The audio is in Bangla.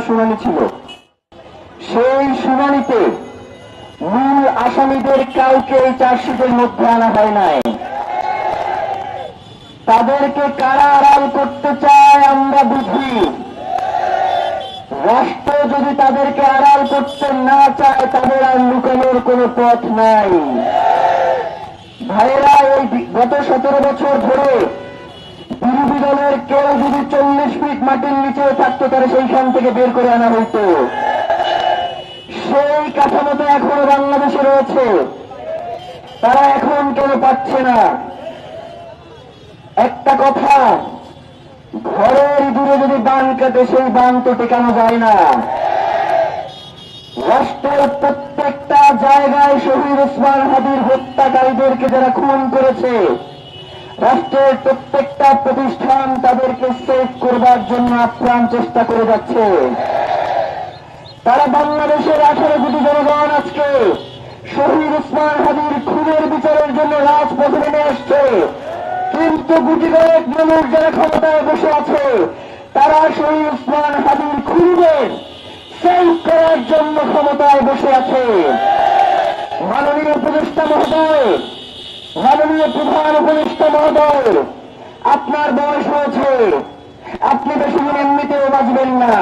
সময় শুনানি ছিল। সেই শুনানিতে মূল আসামিদের কাউকে এই চার্জশিটের মধ্যে আনা হয় নাই। তাদেরকে কারা আড়াল করতে চায় আমরা বুঝি। রাষ্ট্র যদি তাদেরকে আড়াল করতে না চায়, তাদের আর লুকানোর কোনো পথ নাই। ভাইরা বি- গত সতেরো বছর ধরে ফিট মাটির নিচে থাকতো তাহলে সেইখান থেকে বের করে আনা হইতো। সেই কাঠামোটা এখনও বাংলাদেশে রয়েছে। তারা এখন কেন পাচ্ছে না? একটা কথা, ঘরের দূরে যদি বান কাটে, সেই বান তো টেকানো যায় না। রাষ্ট্রের প্রত্যেকটা জায়গায় শহীদ ওসমান হাদির হত্যাকারীদেরকে যারা খুন করেছে, রাষ্ট্রের প্রত্যেকটা প্রতিষ্ঠান তাদেরকে সেভ করবার জন্য আপ্রাণ চেষ্টা করে যাচ্ছে। তারা বাংলাদেশের আঠারো কোটি জনগণ আজকে শহীদ উসমান হাদির খুনের বিচারের জন্য রাজপথে নেমে আসছে। কিন্তু গুটি কয়েক মানুষ যারা ক্ষমতায় বসে আছে, তারা শহীদ উসমান হাদির খুনদের সেভ করার জন্য ক্ষমতায় বসে আছে। মাননীয় উপদেষ্টা মহোদয়, মাননীয় প্রধান উপদেষ্টা মহোদয় আপনার বয়স হয়েছে। আপনি বেশি দিন এমনিতেও বাঁচবেন না।